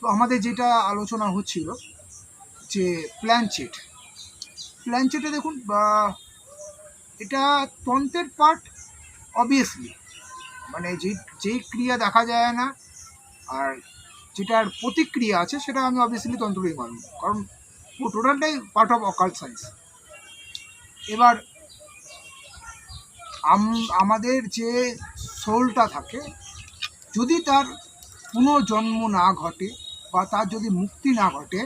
তো আমাদের যেটা আলোচনা হচ্ছিল যে প্ল্যানচেট প্ল্যানচেটে দেখুন এটা তন্ত্রের পার্ট অবভিয়াসলি মানে যে যেই ক্রিয়া দেখা যায় না, আর যেটার প্রতিক্রিয়া আছে সেটা আমি অবভিয়াসলি তন্ত্রই মানব কারণ টোটালটাই পার্ট অফ অকাল্ট সায়েন্স এবার, আম- আমাদের যে সোলটা থাকে, যদি তার পুনর্জন্ম না ঘটে বা তার যদি মুক্তি না ঘটে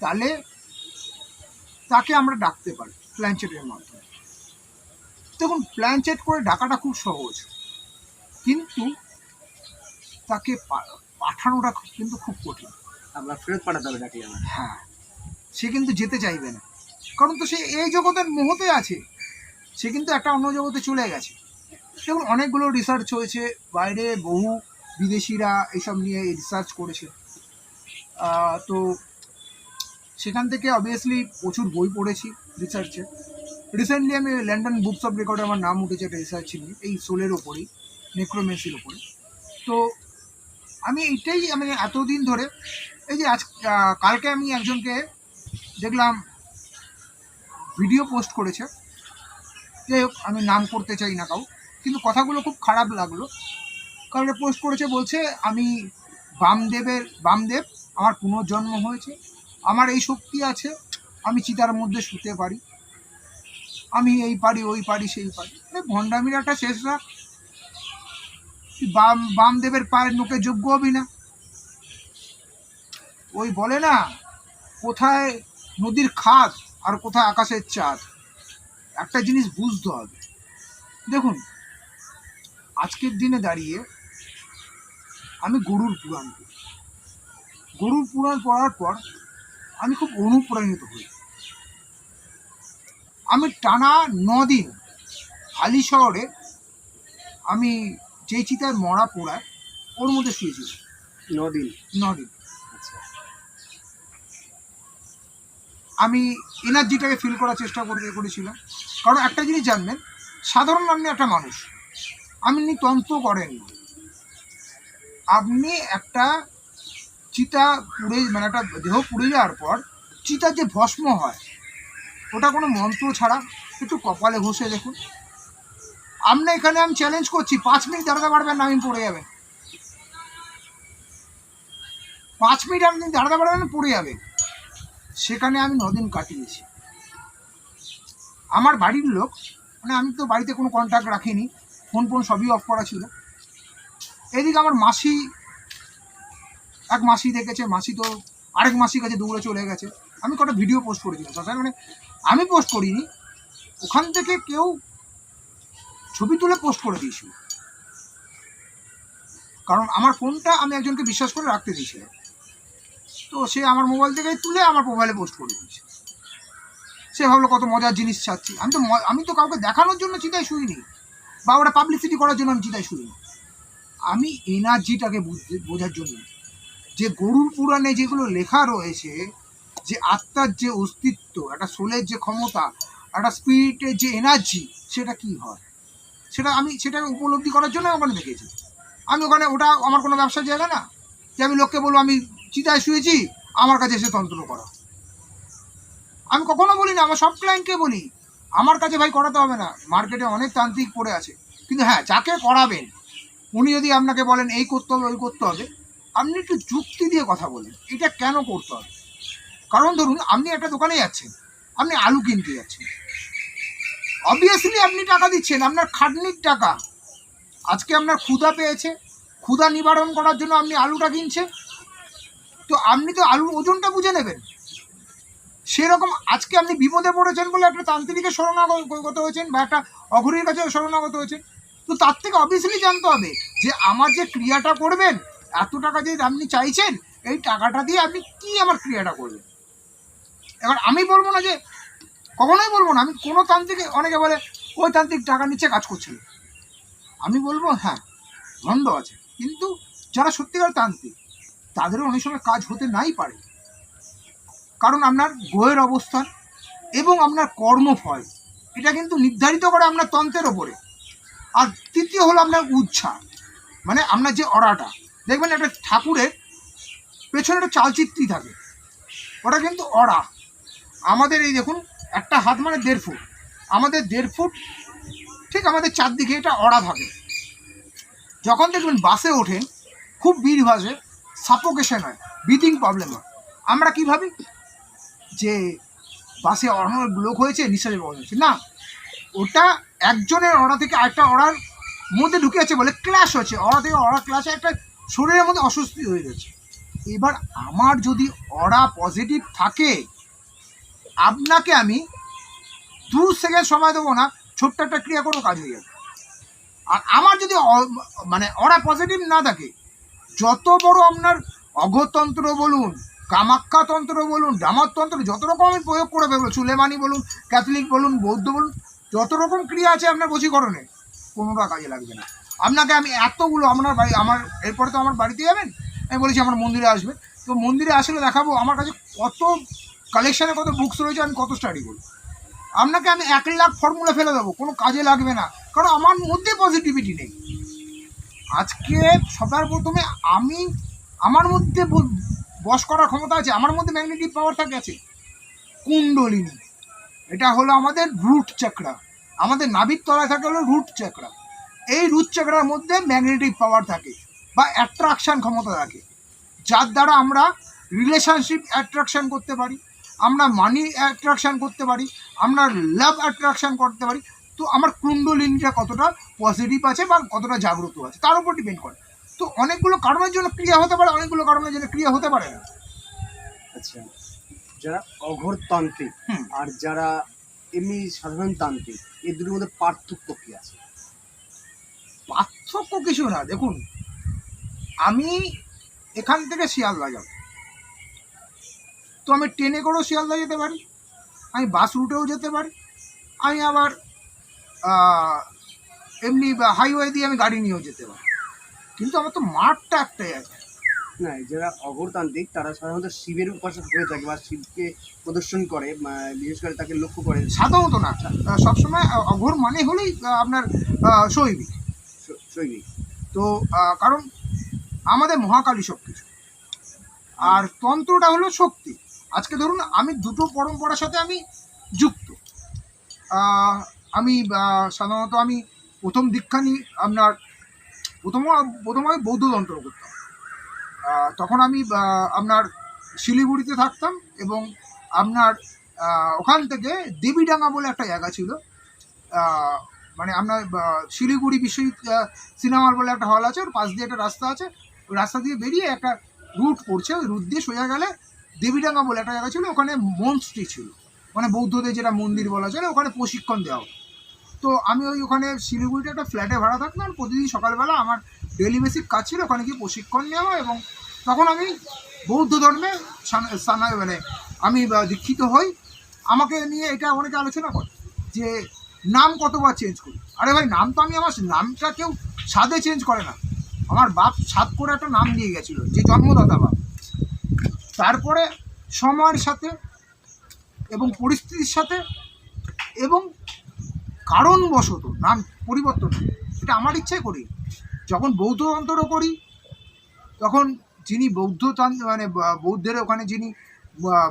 তাহলে তাকে আমরা ডাকতে পারি প্ল্যানচেটের মাধ্যমে। দেখুন প্ল্যানচেট করে ডাকাটা খুব সহজ কিন্তু তাকে পাঠানোটা কিন্তু খুব কঠিন। আমরা ফেরত পাঠাতে হবে ডাকি হ্যাঁ সে কিন্তু যেতে চাইবে না। কারণ তো সে এই জগতের মোহতে আছে সে কিন্তু একটা অন্য জগতে চলে গেছে। দেখুন অনেকগুলো রিসার্চ হয়েছে বাইরে বহু বিদেশিরা এসব নিয়ে রিসার্চ করেছে। তো সেখান থেকে অবভিয়াসলি প্রচুর বই পড়েছি রিসার্চে রিসেন্টলি আমি লন্ডন বুকস অফ রেকর্ডে আমার নাম উঠেছে একটা রিসার্চ নিয়ে, এই সোলের ওপরেই নেক্রোমেসির ওপরে। তো আমি এইটাই, আমি এতদিন ধরে, এই যে আজ কালকে আমি একজনকে দেখলাম ভিডিও পোস্ট করেছে। যাই হোক, আমি নাম করতে চাই না কাউ, কিন্তু কথাগুলো খুব খারাপ লাগল। কারণ পোস্ট করেছে, বলছে আমি বামদেবের, বামদেব আমার পুনর্জন্ম হয়েছে, আমার এই শক্তি আছে, আমি চিতার মধ্যে শুতে পারি। আমি এই পারি, ওই পারি, সেই পারি। ভণ্ডামির একটা শেষ রাখ বাম, বামদেবের পায়ের নোকে যোগ্য হবি না। ওই বলে না, কোথায় নদীর খাদ আর কোথায় আকাশের চাঁদ? একটা জিনিস বুঝতে হবে। দেখুন, আজকের দিনে দাঁড়িয়ে আমি গরুর পুরাণ পড়ি গরুর পুরাণ পড়ার পর আমি খুব অনুপ্রাণিত হই। আমি টানা দিন হালি শহরে আমি যেই চিতায় মরা পোড়ায় ওর মধ্যে শুয়েছিলাম। নদিন? নদিন। আচ্ছা। আমি এনার্জিটাকে ফিল করার চেষ্টা করতে করেছিলাম। কারণ একটা জিনিস জানবেন সাধারণ আপনি একটা মানুষ। আপনি তন্ত্র করেন না। আপনি একটা চিতা পুড়ে মানে একটা দেহ পুড়ে যাওয়ার পর চিতার যে ভস্ম হয়, ওটা কোনো মন্ত্র ছাড়া একটু কপালে ঘষে দেখুন। আপনি এখানে আমি চ্যালেঞ্জ করছি, পাঁচ মিনিট দাঁড়াতে পারবেন না, আমি পড়ে যাবেন। পাঁচ মিনিট আপনি দাঁড়াতে পারবেন পড়ে যাবেন। সেখানে আমি নদিন কাটিয়েছি। আমার বাড়ির লোক মানে আমি তো বাড়িতে কোনো কন্ট্যাক্ট রাখিনি ফোন ফোন সবই অফ করা ছিল। এদিকে আমার মাসি এক মাসি দেখেছে, মাসি তো আরেক মাসির কাছে দৌড়ে চলে গেছে। আমি কটা ভিডিও পোস্ট করেছিলাম তাছাড়া মানে আমি পোস্ট করিনি, ওখান থেকে কেউ ছবি তুলে পোস্ট করে দিয়েছিল। কারণ আমার ফোনটা আমি একজনকে বিশ্বাস করে রাখতে দিয়েছিলাম। তো সে আমার মোবাইল থেকে তুলে আমার মোবাইলে পোস্ট করে দিয়েছে। সে ভাবলো কত মজার জিনিস চাচ্ছি আমি তো আমি তো কাউকে দেখানোর জন্য চিন্তায় শুইনি, বা ওটা পাবলিসিটি করার জন্য আমি চিন্তায় শুইনি। আমি এনার্জিটাকে বোঝার জন্য। যে গরুর পুরাণে যেগুলো লেখা রয়েছে, যে আত্মার যে অস্তিত্ব, একটা সোলের যে ক্ষমতা, একটা স্পিরিটের যে এনার্জি সেটা কি হয়? সেটা আমি, সেটা উপলব্ধি করার জন্য ওখানে দেখেছি। আমি ওখানে, ওটা আমার কোনো ব্যবসার জায়গা না। যে আমি লোককে বলব, আমি চিতায় শুয়েছি, আমার কাছে এসে তন্ত্র করা। আমি কখনো বলি না আমার সব ক্লায়েন্টকে বলি। আমার কাছে ভাই করাতে হবে না। মার্কেটে অনেক তান্ত্রিক পড়ে আছে। কিন্তু হ্যাঁ যাকে করাবেন, উনি যদি আপনাকে বলেন, এই করতে হবে, ওই করতে হবে আপনি একটু যুক্তি দিয়ে কথা বলেন, এটা কেন করতে হবে? কারণ ধরুন, আপনি একটা দোকানে যাচ্ছেন, আপনি আলু কিনতে যাচ্ছেন। অবভিয়াসলি আপনি টাকা দিচ্ছেন, আপনার খাটনির টাকা। আজকে আপনার ক্ষুধা পেয়েছে, ক্ষুধা নিবারণ করার জন্য আপনি আলুটা কিনছেন। তো আপনি তো আলুর ওজনটা বুঝে নেবেন। সেরকম আজকে আপনি বিপদে পড়েছেন বলে একটা তান্ত্রিকের শরণাগত হয়েছেন বা একটা অঘরীর কাছে শরণাগত হয়েছেন। তো তার থেকে অবভিয়াসলি জানতে হবে যে আমার যে ক্রিয়াটা করবেন এত টাকা যে আপনি চাইছেন, এই টাকাটা দিয়ে আপনি কি আমার ক্রিয়াটা করবেন? এবার আমি বলব না যে, কখনোই বলব না, আমি কোনো তান্ত্রিকে, অনেকে বলে, ওই তান্ত্রিক টাকা নিচ্ছে, কাজ করছিল। আমি বলব হ্যাঁ ধন্দ আছে। কিন্তু যারা সত্যিকার তান্ত্রিক, তাদেরও অনেক সময় কাজ হতে নাই পারে। কারণ আপনার গ্রহের অবস্থান এবং আপনার কর্মফল, এটা কিন্তু নির্ধারিত করে আপনার তন্ত্রের ওপরে। আর তৃতীয় হলো আপনার উচ্ছা মানে আপনার যে অরাটা দেখবেন একটা ঠাকুরের পেছনে একটা চালচিত্রি থাকে। ওটা কিন্তু অড়া। আমাদের এই দেখুন, একটা হাত মানে দেড় ফুট। আমাদের দেড় ফুট, ঠিক আমাদের চারদিকে এটা অড়া থাকে। যখন দেখবেন বাসে ওঠেন, খুব ভিড় বাসে সাপোকেশন হয় ব্রিদিং প্রবলেম হয়। আমরা কী ভাবি? যে বাসে অনেক লোক হয়েছে নিঃশ্বাসের প্রবলেম হচ্ছে না, ওটা একজনের অড়া থেকে আরেকটা অড়ার মধ্যে ঢুকে আছে বলে ক্ল্যাশ হচ্ছে। অড়া থেকে অড়া ক্ল্যাশে একটা শরীরের মধ্যে অস্বস্তি হয়ে গেছে। এবার আমার যদি অরা পজিটিভ থাকে, আপনাকে আমি দু সেকেন্ড সময় দেবো না, ছোট্ট একটা ক্রিয়া কোনো কাজ হয়ে যাবে। আর আমার যদি মানে অরা পজিটিভ না থাকে, যত বড় আপনার অঘতন্ত্র বলুন কামাক্ষাতন্ত্র বলুন ডামাতন্ত্র যত রকম আমি প্রয়োগ করে ফেলব সুলেমানি বলুন, ক্যাথলিক বলুন, বৌদ্ধ বলুন, যত রকম ক্রিয়া আছে আপনার বশীকরণে, কোনোটা কাজে লাগবে না। আপনাকে আমি এতগুলো আপনার বাড়ি, আমার, এরপরে তো আমার বাড়িতে যাবেন? আমি বলেছি আমার মন্দিরে আসবে তো মন্দিরে আসলে দেখাবো আমার কাছে কত কালেকশানে কত বুকস রয়েছে, আমি কত স্টাডি করি আপনাকে আমি এক লাখ ফর্মুলা ফেলে দেবো, কোনো কাজে লাগবে না। কারণ আমার মধ্যে পজিটিভিটি নেই। আজকে সবার প্রথমে আমি, আমার মধ্যে বস করার ক্ষমতা আছে, আমার মধ্যে ম্যাগনেটিক পাওয়ারটা গেছে কুণ্ডলিনী। এটা হলো আমাদের রুট চাকরা আমাদের নাভির তলায় থাকে হলো রুট চাকরা এই রুট মধ্যে ম্যাগনেটিক পাওয়ার থাকে বা অ্যাট্রাকশন ক্ষমতা থাকে। যার দ্বারা আমরা রিলেশনশিপ অ্যাট্রাকশান করতে পারি আমরা মানি অ্যাট্রাকশন করতে পারি আমরা লাভ অ্যাট্রাকশন করতে পারি। তো আমার কুণ্ডলিনীটা কতটা পজিটিভ আছে বা কতটা জাগ্রত আছে তার উপর ডিপেন্ড করে। তো অনেকগুলো কারণের জন্য ক্রিয়া হতে পারে অনেকগুলো কারণের জন্য ক্রিয়া হতে পারে না। আচ্ছা যারা অঘরতান্ত্রিক। আর যারা এমনি সাধারণ তান্ত্রিক এই দুটোর মধ্যে পার্থক্য কি আছে? পার্থক্য কিছু না। দেখুন আমি এখান থেকে শিয়ালদা যাব। তো আমি ট্রেনে করেও শিয়ালদা যেতে পারি আমি বাস রুটেও যেতে পারি আমি আবার এমনি হাইওয়ে দিয়ে আমি গাড়ি নিয়েও যেতে পারি। কিন্তু আমার তো মাঠটা একটাই আছে। না যারা অগরতান্ত্রিক তারা সাধারণত শিবের উপাসক হয়ে থাকে বা শিবকে প্রদর্শন করে বিশেষ করে তাকে লক্ষ্য করে। সাধারণত না সবসময় অঘর মানে হলেই আপনার শৈবিক শ- তো কারণ আমাদের মহাকালী সব কিছু। আর তন্ত্রটা হলো শক্তি। আজকে ধরুন আমি দুটো পরম্পরার সাথে আমি যুক্ত। আমি সাধারণত আমি প্রথম দীক্ষা নিই আপনার, প্রথম প্রথম আমি বৌদ্ধ তন্ত্র করতাম। তখন আমি আপনার শিলিগুড়িতে থাকতাম এবং আপনার ওখান থেকে দেবীডাঙ্গা বলে একটা জায়গা ছিল। মানে আপনার শিলিগুড়ি আহ, সিনেমার বলে একটা হল আছে ওর পাশ দিয়ে একটা রাস্তা আছে ওই রাস্তা দিয়ে বেরিয়ে একটা রুট পড়ছে ওই রুট দিয়ে সোজা গেলে দেবীডাঙ্গা বলে একটা জায়গা ছিল ওখানে মনস্ট্রি ছিল। মানে বৌদ্ধদের যেটা মন্দির বলা চলে ওখানে প্রশিক্ষণ দেওয়া হতো। তো আমি ওই ওখানে শিলিগুড়িতে একটা ফ্ল্যাটে ভাড়া থাকতাম প্রতিদিন সকালবেলা আমার ডেলি বেসিক কাজ ছিল ওখানে গিয়ে প্রশিক্ষণ নেওয়া এবং তখন আমি বৌদ্ধ ধর্মে মানে আমি দীক্ষিত হই। আমাকে নিয়ে এটা অনেকে আলোচনা করে যে নাম কতবার চেঞ্জ করি আরে ভাই, নাম তো আমি আমার নামটা কেউ স্বাদে চেঞ্জ করে না। আমার বাপ স্বাদ করে একটা নাম দিয়ে গেছিল, যে জন্মদাতা বাপ। তারপরে সময়ের সাথে এবং পরিস্থিতির সাথে এবং কারণবশত নাম পরিবর্তন এটা আমার ইচ্ছায় করি। যখন বৌদ্ধ তন্ত্র করি, তখন যিনি বৌদ্ধ মানে বৌদ্ধের ওখানে যিনি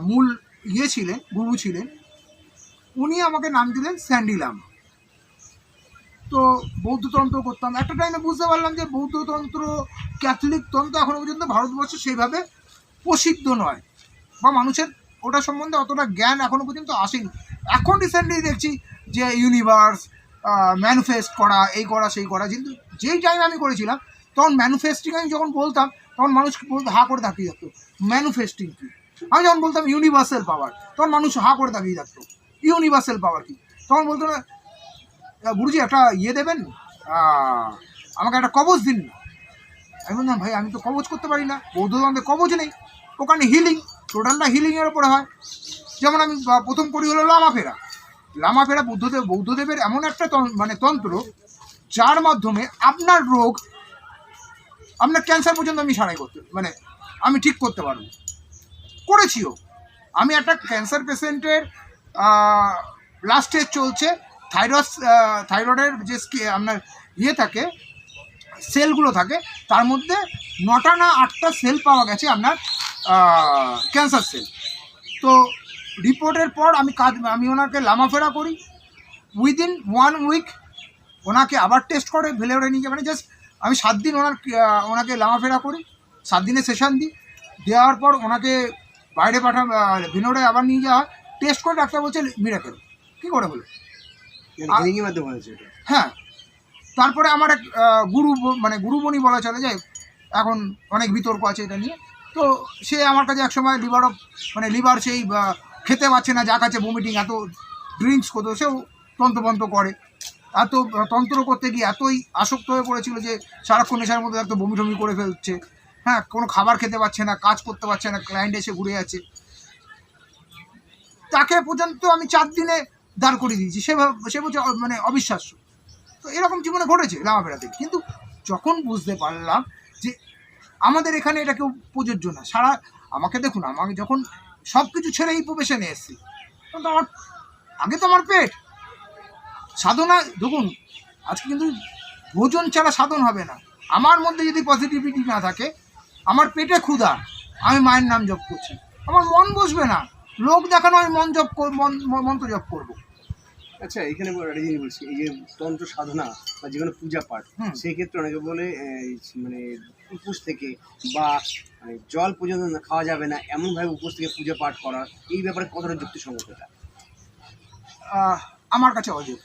মূল ইয়ে ছিলেন, গুরু ছিলেন, উনি আমাকে নাম দিলেন স্যান্ডিলাম। তো বৌদ্ধতন্ত্র করতাম। একটা টাইমে বুঝতে পারলাম যে বৌদ্ধতন্ত্র ক্যাথলিক তন্ত্র এখনও পর্যন্ত ভারতবর্ষে সেইভাবে প্রসিদ্ধ নয় বা মানুষের ওটা সম্বন্ধে অতটা জ্ঞান এখনও পর্যন্ত আসেনি। এখন রিসেন্টলি দেখছি যে ইউনিভার্স ম্যানুফেস্ট করা এই করা সেই করা কিন্তু যেই টাইম আমি করেছিলাম তখন ম্যানুফেস্টিং আমি যখন বলতাম তখন মানুষ হা করে তাকিয়ে থাকতো ম্যানুফেস্টিং কী? আমি যখন বলতাম ইউনিভার্সাল পাওয়ার তখন মানুষ হা করে তাকিয়ে থাকতো ইউনিভার্সাল পাওয়ার কি? তখন বলতো না "আহ, গুরুজি, একটা ইয়ে দেবেন? আমাকে একটা কবচ দিন। না আমি বললাম, ভাই, আমি তো কবচ করতে পারি না। বৌদ্ধতন্ত্রে কবচ নেই। ওখানে হিলিং টোটালটা হিলিংয়ের ওপরে হয়। যেমন আমি প্রথম করি হলো লামা ফেরা। লামা ফেরা বুদ্ধদেব, বৌদ্ধদেবের এমন একটা মানে তন্ত্র, যার মাধ্যমে আপনার রোগ, আপনার ক্যান্সার পর্যন্ত আমি সারাই করতে মানে আমি ঠিক করতে পারব। করেছিও। আমি একটা ক্যান্সার পেশেন্টের লাস্ট স্টেজ চলছে। থাইরয়েড থাইরয়েডের যে আপনার ইয়ে থাকে সেলগুলো থাকে, তার মধ্যে নটা না আটটা সেল পাওয়া গেছে আপনার ক্যান্সার সেল তো রিপোর্টের পর আমি কাজ, আমি ওনাকে লামাফেরা করি। উইদিন ওয়ান উইক ওনাকে আবার টেস্ট করে ভেলেওরে নিয়ে যাবে মানে জাস্ট আমি সাত দিন ওনার ওনাকে লামাফেরা করি, সাত দিনে সেশন দিই। দেওয়ার পর ওনাকে বাইরে পাঠা ভিনোরে আবার নিয়ে যাওয়া টেস্ট করে ডাক্তার বলছে মিরাকেল কী করে হলো? হ্যাঁ তারপরে আমার এক গুরু মানে গুরুমণি বলা চলে যায় এখন অনেক বিতর্ক আছে এটা নিয়ে। তো সে আমার কাছে একসময় লিভার অফ মানে লিভার সেই খেতে পারছে না যা কাছে ভমিটিং এত ড্রিঙ্কস করতো সেও তন্ত্রপন্ত্র করে। এত তন্ত্র করতে গিয়ে এতই আসক্ত হয়ে পড়েছিল যে সারাক্ষণ নেশার মধ্যে এত বমি টমি করে ফেলছে। হ্যাঁ কোনো খাবার খেতে পারছে না কাজ করতে পারছে না ক্লায়েন্ট এসে ঘুরে যাচ্ছে। তাকে পর্যন্ত আমি চার দিনে দাঁড় করিয়ে দিয়েছি। সেভাবে সে বলছে মানে অবিশ্বাস্য। তো এরকম জীবনে ঘটেছে লামা বেড়াতে কিন্তু যখন বুঝতে পারলাম যে আমাদের এখানে এটা কেউ প্রযোজ্য না, সারা আমাকে দেখুন, আমাকে যখন সব কিছু ছেড়ে এই প্রফেশনে এসেছি, তখন তো আমার আগে তো আমার পেট। সাধনা দেখুন, আজকে কিন্তু ভোজন ছাড়া সাধন হবে না। আমার মধ্যে যদি পজিটিভিটি না থাকে, আমার পেটে ক্ষুধা, আমি মায়ের নাম জপ করছি। আমার মন বসবে না। লোক দেখানো, আমি মন জপ মন মন্ত্র জপ করব। আচ্ছা এখানে একটা জিনিস বলছি এই যে তন্ত্র সাধনা বা যে কোনো পূজা পাঠ। সেই ক্ষেত্রে অনেকে বলে মানে উপোস থেকে বা মানে জল পর্যন্ত খাওয়া যাবে না এমনভাবে উপোস থেকে পূজা পাঠ করা এই ব্যাপারে কতটা যুক্তিসঙ্গত এটা? আমার কাছে অযোগ্য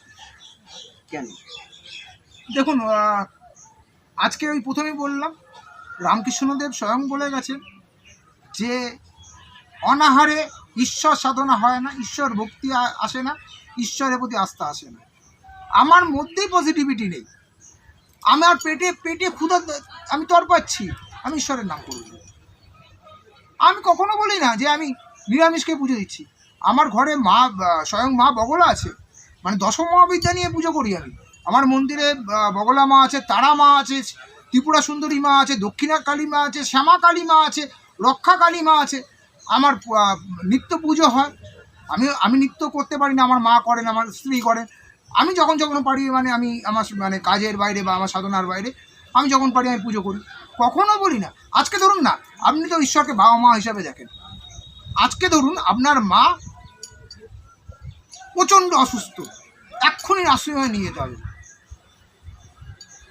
কেন? দেখুন আজকে ওই প্রথমেই বললাম রামকৃষ্ণদেব স্বয়ং বলে গেছেন যে অনাহারে ঈশ্বর সাধনা হয় না ঈশ্বর ভক্তি আসে না ঈশ্বরের প্রতি আস্থা আসে না। আমার মধ্যেই পজিটিভিটি নেই। আমার পেটে পেটে ক্ষুধা, আমি তর পাচ্ছি। আমি ঈশ্বরের নাম করব। আমি কখনো বলি না যে আমি নিরামিষকে পুজো দিচ্ছি। আমার ঘরে মা স্বয়ং মা বগলা আছে। মানে দশম মহাবিদ্যা নিয়ে পুজো করি আমি। আমার মন্দিরে বগলা মা আছে, তারা মা আছে, ত্রিপুরা সুন্দরী মা আছে, দক্ষিণা কালী মা আছে, শ্যামা কালী মা আছে, রক্ষা কালী মা আছে। আমার নিত্য পুজো হয়। আমি আমি নৃত্য করতে পারি না, আমার মা করেন, আমার স্ত্রী করেন। আমি যখন যখন পারি মানে আমি আমার মানে কাজের বাইরে বা আমার সাধনার বাইরে, আমি যখন পারি, আমি পুজো করি। কখনো বলি না। আজকে ধরুন না, আপনি তো ঈশ্বরকে বাবা মা হিসাবে দেখেন। আজকে ধরুন আপনার মা প্রচণ্ড অসুস্থ। এক্ষুনি নার্সিংহোমে নিয়ে যেতে হবে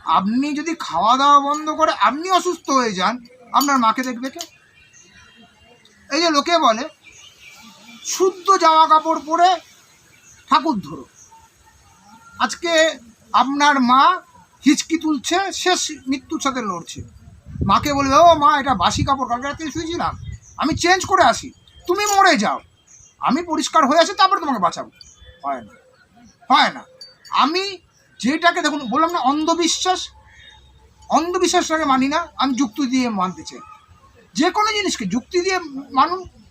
আপনি যদি খাওয়া দাওয়া বন্ধ করে আপনি অসুস্থ হয়ে যান, আপনার মাকে দেখবে কে? এই যে লোকে বলে শুদ্ধ জামা কাপড় পরে ঠাকুর ধরো। আজকে আপনার মা হিচকি তুলছে, শেষ মৃত্যুর সাথে লড়ছে। মাকে বলবে, ও মা, এটা বাসি কাপড়, কালকে রাত্রে শুয়েছিলাম। আমি চেঞ্জ করে আসি। তুমি মরে যাও। আমি পরিষ্কার হয়ে আছি তারপরে তোমাকে বাঁচাবো। হয় না। হয় না। আমি যেটাকে দেখুন, বললাম না, অন্ধবিশ্বাস। অন্ধবিশ্বাসটাকে মানি না, আমি যুক্তি দিয়ে মানতে চাই। যে কোনো জিনিসকে যুক্তি দিয়ে মানুন।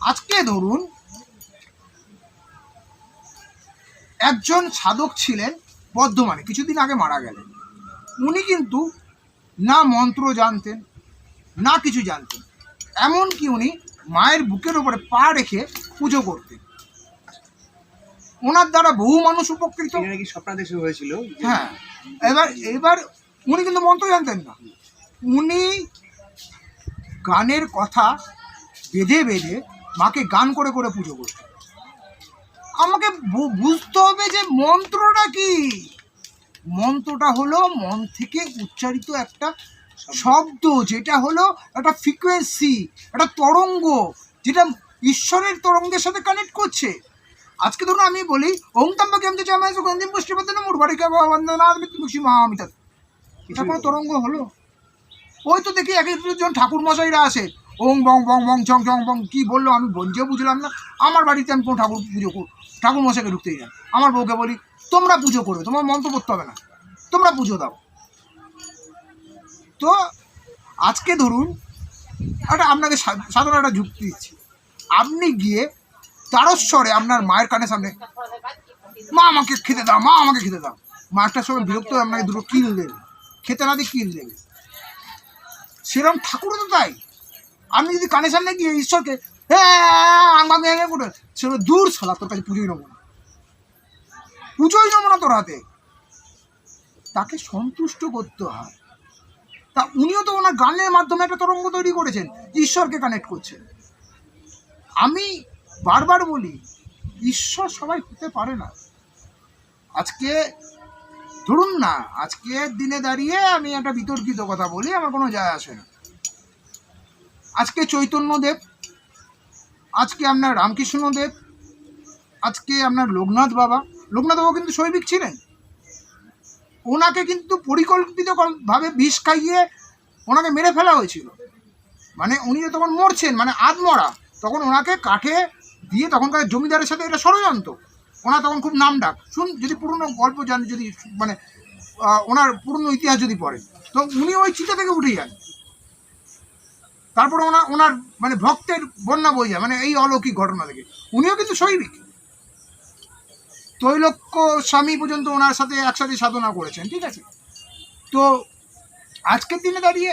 আজকে ধরুন একজন সাধক ছিলেন বর্ধমানে কিছুদিন আগে মারা গেলেন। উনি কিন্তু না মন্ত্র জানতেন না কিছু জানতেন। এমনকি উনি মায়ের বুকের উপরে পা রেখে পুজো করতেন। ওনার দ্বারা বহু মানুষ উপকৃত। স্বপ্নাদেশে হয়েছিল। হ্যাঁ এবার এবার উনি কিন্তু মন্ত্র জানতেন না। উনি গানের কথা বেঁধে বেঁধে মাকে গান করে করে পুজো করতেন আমাকে বুঝতে হবে যে মন্ত্রটা কি। মন্ত্রটা হলো মন থেকে উচ্চারিত একটা শব্দ যেটা হলো একটা ফ্রিকোয়েন্সি একটা তরঙ্গ যেটা ঈশ্বরের তরঙ্গের সাথে কানেক্ট করছে। আজকে ধরুন আমি বলি ওং তাম্বা কেম যে চামাই সুগন্ধিম পুষ্টিপদ্ম না মুরবাড়িকা বন্দনা মৃত্যুমুখী মহামিতা এটা কোনো তরঙ্গ হলো? ওই তো দেখি এক একজন ঠাকুর মশাইরা আসে। ওং বং বং বং, চং চং, বং, কী বলল আমি বঞ্জেও বুঝলাম না। আমার বাড়িতে আমি কোনো ঠাকুর পুজো কর ঠাকুর মশাইকে ঢুকতে যাই আমার বউকে বলি, তোমরা পুজো করবে, তোমার মন্ত্র করতে হবে না। তোমরা পুজো দাও। তো আজকে ধরুন, একটা আপনাকে সাধারণ একটা যুক্তি দিচ্ছি। আপনি গিয়ে তারস্বরে আপনার মায়ের কানের সামনে, মা আমাকে খেতে দাও, মা আমাকে খেতে দাও। মা একটা সময় বিরক্ত হয়ে আপনাকে দুটো কিল দেবে, খেতে না দিয়ে কিল দেবে। সেরকম ঠাকুরও তো তাই। আপনি যদি কানের সামনে গিয়ে ঈশ্বরকে হ্যাঁ আঙ্গামি আঙ্গা করে সেটা দূর ছাড়া তোর কাছে পুজোই নেব না। পুজোই নেব না তোর হাতে। তাকে সন্তুষ্ট করতে হয়। তা উনিও তো ওনার গানের মাধ্যমে একটা তরঙ্গ তৈরি করেছেন, ঈশ্বরকে কানেক্ট করছেন। আমি বারবার বলি, ঈশ্বর সবাই হতে পারে না। আজকে ধরুন না, আজকের দিনে দাঁড়িয়ে আমি একটা বিতর্কিত কথা বলি, আমার কোনো যায় আসে না। আজকে চৈতন্যদেব, আজকে আপনার রামকৃষ্ণদেব, আজকে আপনার লোকনাথ বাবা। লোকনাথ বাবা কিন্তু শৈবিক ছিলেন। ওনাকে কিন্তু পরিকল্পিতভাবে বিষ খাইয়ে ওনাকে মেরে ফেলা হয়েছিল। মানে উনি তখন মরছেন মানে আধমরা, তখন ওনাকে কাঠে দিয়ে তখনকার জমিদারের সাথে এটা ষড়যন্ত্র। ওনার তখন খুব নাম ডাক শুন, যদি পুরনো গল্প জান, যদি মানে ওনার পুরনো ইতিহাস যদি পড়েন, তো উনি ওই চিতা থেকে উঠে যান। তারপরে ওনার ওনার মানে ভক্তের বন্যা বই যায় মানে এই অলৌকিক ঘটনা থেকে। উনিও কিন্তু শৈবিক তৈলক্য স্বামী পর্যন্ত ওনার সাথে একসাথে সাধনা করেছেন ঠিক আছে? তো আজকের দিনে দাঁড়িয়ে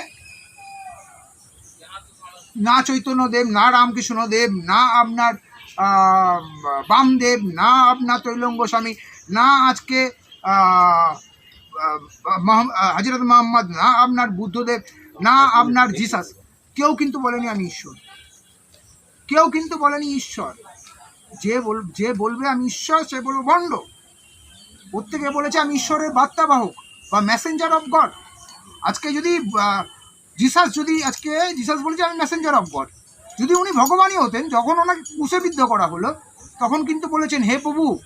না চৈতন্যদেব না রামকৃষ্ণ দেব না আপনার বামদেব না আপনার তৈলঙ্গ স্বামী না আজকে হজরত মোহাম্মদ না আপনার বুদ্ধদেব না আপনার জিসাস। কেউ কিন্তু বলেনি আমি ঈশ্বর। কেউ কিন্তু বলেনি ঈশ্বর। যে বল, যে বলবে আমি ঈশ্বর, সে বলবে ভণ্ড। প্রত্যেকে বলেছে আমি ঈশ্বরের বার্তাবাহক বা মেসেঞ্জার অফ গড আজকে যদি জিসাস যদি আজকে, জিসাস বলেছে আমি মেসেঞ্জার অফ গড যদি উনি ভগবানই হতেন, যখন ওনাকে কুশবিদ্ধ করা হলো, তখন কিন্তু বলেছেন, হে প্রভু,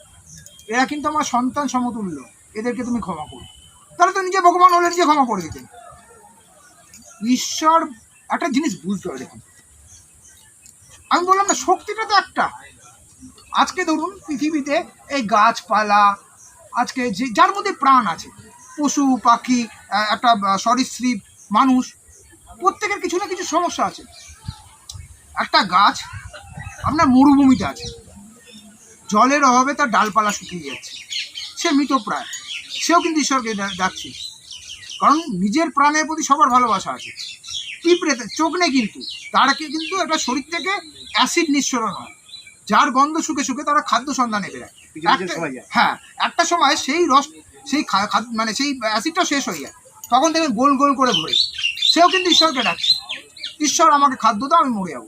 এরা কিন্তু আমার সন্তান সমতুল্য। এদেরকে তুমি ক্ষমা করো। তাহলে তো নিজে ভগবান হলে নিজে ক্ষমা করে দিতেন। ঈশ্বর একটা জিনিস বুঝতে হবে, দেখুন। আমি বললাম না, শক্তিটা তো একটা। আজকে ধরুন পৃথিবীতে এই গাছপালা, আজকে যে, যার মধ্যে প্রাণ আছে, পশু, পাখি একটা সরীসৃপ, মানুষ, প্রত্যেকের কিছু না কিছু সমস্যা আছে। একটা গাছ আপনার মরুভূমিতে আছে। জলের অভাবে তার ডালপালা শুকিয়ে যাচ্ছে। সে মৃতপ্রায় সেও কিন্তু ঈশ্বরকে ডাকছে। কারণ নিজের প্রাণের প্রতি সবার ভালোবাসা আছে। পিঁপড়ে চোখ নেই কিন্তু। তারা কি- কিন্তু একটা শরীর থেকে অ্যাসিড নিঃসরণ হয়। যার গন্ধ শুকে শুকে তারা খাদ্য সন্ধানে বেরোয়। হ্যাঁ একটা সময় সেই রস সেই মানে সেই অ্যাসিডটা শেষ হয়ে যায়। তখন দেখবেন গোল গোল করে ঘোরে সেও কিন্তু ঈশ্বরকে ডাকছে। ঈশ্বর আমাকে খাদ্য দাও আমি মরে যাব।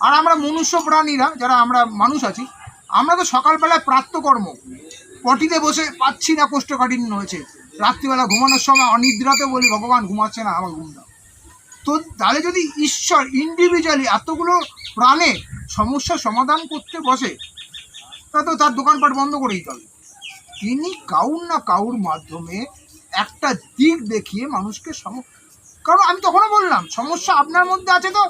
আর আমরা মনুষ্য প্রাণীরা যারা আমরা মানুষ আছি আমরা তো সকালবেলায় প্রাত্যকর্ম। পটিতে বসে পাচ্ছি না কোষ্ঠকাঠিন্য হয়েছে। রাত্রিবেলা ঘুমানোর সময় অনিদ্রাতে বলি ভগবান ঘুমাচ্ছে না আমার ঘুম দাও। তো তাহলে যদি ঈশ্বর ইন্ডিভিজুয়ালি এতগুলো প্রাণে সমস্যার সমাধান করতে বসে, তা তো তার দোকানপাট বন্ধ করে দিতে হবে তিনি কাউর না কাউর মাধ্যমে একটা দিক দেখিয়ে মানুষকে সম, কারণ আমি তখনও বললাম, সমস্যা আপনার মধ্যে আছে তো,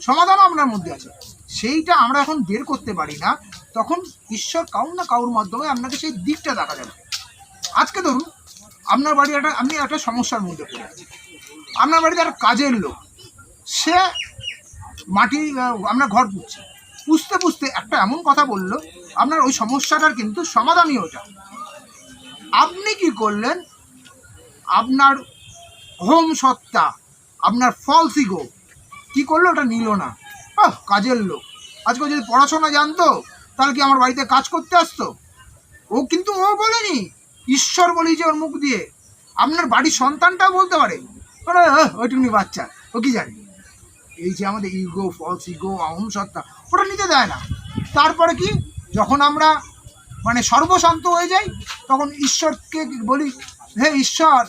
সমাধানও আপনার মধ্যে আছে। সেইটা আমরা এখন বের করতে পারি না, তখন ঈশ্বর কাউর না কাউর মাধ্যমে আপনাকে সেই দিকটা দেখা যাবে। আজকে ধরুন, আপনার বাড়ি একটা আপনি একটা সমস্যার মধ্যে পড়ে আছেন আপনার বাড়িতে একটা কাজের লোক। সে মাটি আপনার ঘর পুষছে পুষতে পুষতে একটা এমন কথা বলল আপনার ওই সমস্যাটার কিন্তু সমাধানই ওটা। আপনি কি করলেন? আপনার হোম সত্তা আপনার ফলস ইগো কি করল? ওটা নিল না। আহ, কাজের লোক। আজকে যদি পড়াশোনা জানতো তাহলে কি আমার বাড়িতে কাজ করতে আসতো? ও কিন্তু ও বলেনি। ঈশ্বর বলি যে ওর মুখ দিয়ে। আপনার বাড়ির সন্তানটাও বলতে পারে। ওরা "আহ, ওইটুকুনি বাচ্চা ও কি জানি? এই যে আমাদের ইগো ফলস ইগো সত্তা ওটা নিতে দেয় না। তারপরে কি? যখন আমরা মানে সর্বশান্ত হয়ে যাই তখন ঈশ্বরকে বলি হে ঈশ্বর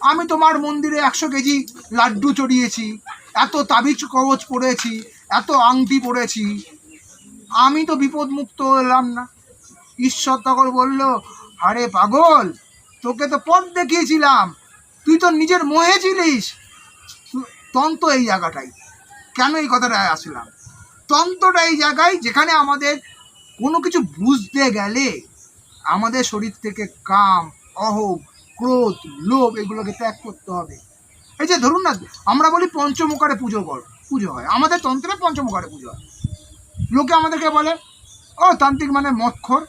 আমি তোমার মন্দিরে একশো কেজি লাড্ডু চড়িয়েছি এত তাবিজ কবচ পড়েছি এত আংটি পড়েছি। আমি তো বিপদমুক্ত হলাম না। ঈশ্বর তখন বলল আরে পাগল তোকে তো পথ দেখিয়েছিলাম। তুই তো নিজের মোহে ছিলিস। তন্ত এই জায়গাটাই। কেন এই কথাটায় আসলাম? তন্ত্রটা এই জায়গায় যেখানে আমাদের কোনো কিছু বুঝতে গেলে আমাদের শরীর থেকে কাম অহম ক্রোধ, লোভ এগুলোকে ত্যাগ করতে হবে। এই যে ধরুন না, আমরা বলি পঞ্চমুখারে পুজো কর, পুজো হয়। আমাদের তন্ত্রে পঞ্চমুখারে পুজো হয়। লোকে আমাদেরকে বলে, ও, তান্ত্রিক মানে মৎখর,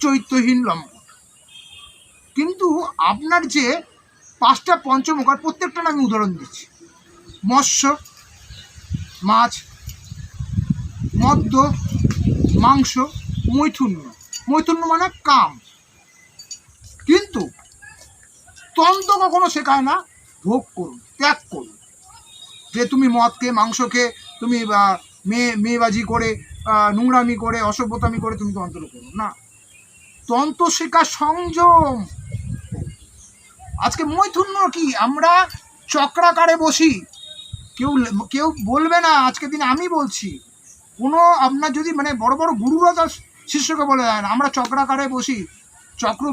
চৈত্যহীন লম্ব কিন্তু আপনার যে পাঁচটা পঞ্চমুখার প্রত্যেকটা আমি উদাহরণ দিচ্ছি। মৎস্য, মাছ, মদ্য, মাংস মৈথুন্য মৈথুন্য মানে কাম। কিন্তু তন্ত্র কখনো শেখায় না, ভোগ করুন, ত্যাগ করুন। যে তুমি মদ খেয়ে মাংস খেয়ে তুমি মেয়ে মেয়েবাজি করে নোংরামি করে, অসভ্যতামি করে তুমি তন্ত্র করো। না। তন্ত্র শেখা সংযম। আজকে মৈথুন্য কি? আমরা চক্রাকারে বসি। কেউ কেউ বলবে না, আজকে দিনে আমি বলছি। কোনো আপনার যদি মানে বড় বড় গুরুরা তার শিষ্যকে বলে দেন, আমরা চক্রাকারে বসি। চক্র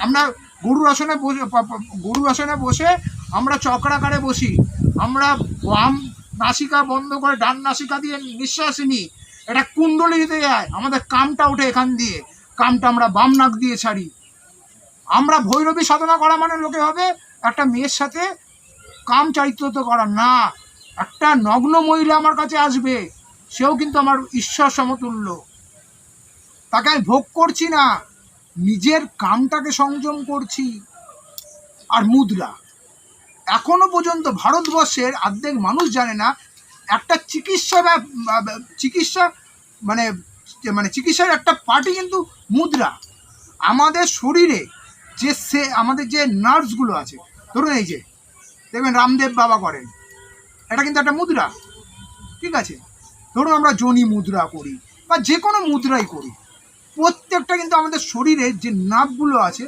আমরা গরুর আসনে বসে, প- আসনে বসে আমরা চক্রাকারে বসি। আমরা বাম নাসিকা বন্ধ করে ডান নাসিকা দিয়ে নিঃশ্বাস নিই এটা কুণ্ডলি দিতে যায়। আমাদের কামটা ওঠে এখান দিয়ে। কামটা আমরা বাম নাক দিয়ে ছাড়ি। আমরা ভৈরবী সাধনা করা মানে লোকে হবে একটা মেয়ের সাথে কাম চারিত্রত করা। না, একটা নগ্ন মহিলা আমার কাছে আসবে, সেও কিন্তু আমার ঈশ্বর সমতুল্য। তাকে আমি ভোগ করছি না, নিজের কামটাকে সংযম করছি। আর মুদ্রা, এখনও পর্যন্ত ভারতবর্ষের অর্ধেক মানুষ জানে না, একটা চিকিৎসা চিকিৎসা মানে মানে চিকিৎসার একটা পার্টি কিন্তু মুদ্রা। আমাদের শরীরে যে সে, আমাদের যে নার্ভসগুলো আছে, ধরুন এই যে, দেখবেন রামদেব বাবা করেন, এটা কিন্তু একটা মুদ্রা, ঠিক আছে? ধরুন আমরা জনি মুদ্রা করি, বা যে কোনো মুদ্রাই করি, প্রত্যেকটা কিন্তু আমাদের শরীরে যে নার্ভগুলো আছে,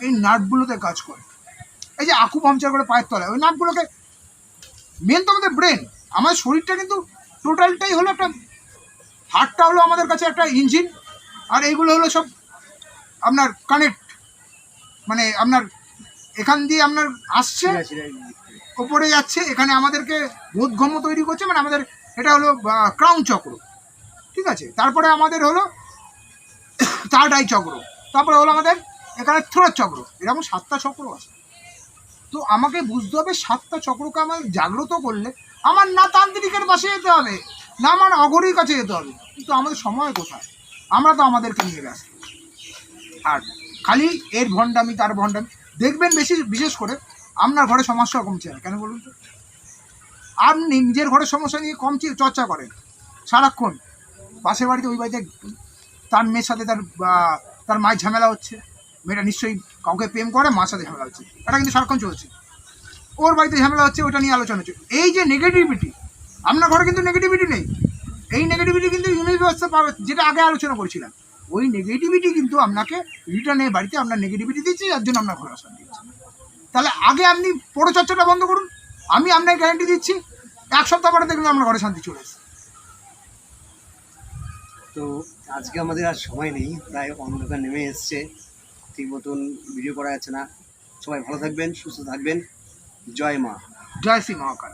এই নার্ভগুলোতে কাজ করে। এই যে আকু পাংচার করে পায়ের তলায়, ওই নার্ভগুলোকে মেন তো আমাদের ব্রেন আমাদের শরীরটা কিন্তু টোটালটাই হলো একটা হার্টটা হলো আমাদের কাছে একটা ইঞ্জিন আর এইগুলো হলো সব আপনার কানেক্ট মানে আপনার এখান দিয়ে আপনার আসছে ওপরে যাচ্ছে এখানে আমাদেরকে বোধগম্য তৈরি করছে মানে আমাদের এটা হলো ক্রাউন চক্র ঠিক আছে? তারপরে আমাদের হলো থার্ড আই চক্র তারপরে হলো আমাদের এখানে থ্রোট চক্র এরকম সাতটা চক্র আছে। তো আমাকে বুঝতে হবে সাতটা চক্রকে আমার জাগ্রত করলে আমার না তান্ত্রিকের পাশে যেতে হবে না আমার অগরীর কাছে যেতে হবে কিন্তু আমাদের সময় কোথায়? আমরা তো আমাদেরকে নিয়ে ব্যস্ত। আর খালি এর ভণ্ডামি, তার ভণ্ডামি। দেখবেন বেশি, বিশেষ করে আপনার ঘরে সমস্যা কমছে না। কেন বলুন তো? আপনি নিজের ঘরের সমস্যা নিয়ে কম চর্চা করেন। সারাক্ষণ। পাশের বাড়িতে ওই বাড়িতে তার মেয়ের সাথে তার তার মায়ের ঝামেলা হচ্ছে। মেয়েটা নিশ্চয়ই কাউকে প্রেম করে, মার সাথে ঝামেলা হচ্ছে। এটা কিন্তু সারাক্ষণ চলছে। ওর বাড়িতে ঝামেলা হচ্ছে ওটা নিয়ে আলোচনা হচ্ছে। এই যে নেগেটিভিটি আপনার ঘরে কিন্তু নেগেটিভিটি নেই। এই নেগেটিভিটি কিন্তু ইউনিভার্সে পাবে যেটা আগে আলোচনা করেছিলাম। ওই নেগেটিভিটি কিন্তু আপনাকে রিটার্নে বাড়িতে আপনার নেগেটিভিটি দিচ্ছে যার জন্য আপনার ঘরে অশান্তি হচ্ছে তাহলে আগে আপনি পরচর্চাটা বন্ধ করুন। আমি আপনাকে গ্যারান্টি দিচ্ছি এক সপ্তাহ পরে দেখবেন আপনার ঘরে শান্তি চলে এসেছে। তো আজকে আমাদের আর সময় নেই প্রায় অন্ধকার নেমে এসছে। ঠিক মতন ভিডিও করা যাচ্ছে না। সবাই ভালো থাকবেন সুস্থ থাকবেন। জয় মা। জয় শ্রী মহাকাল।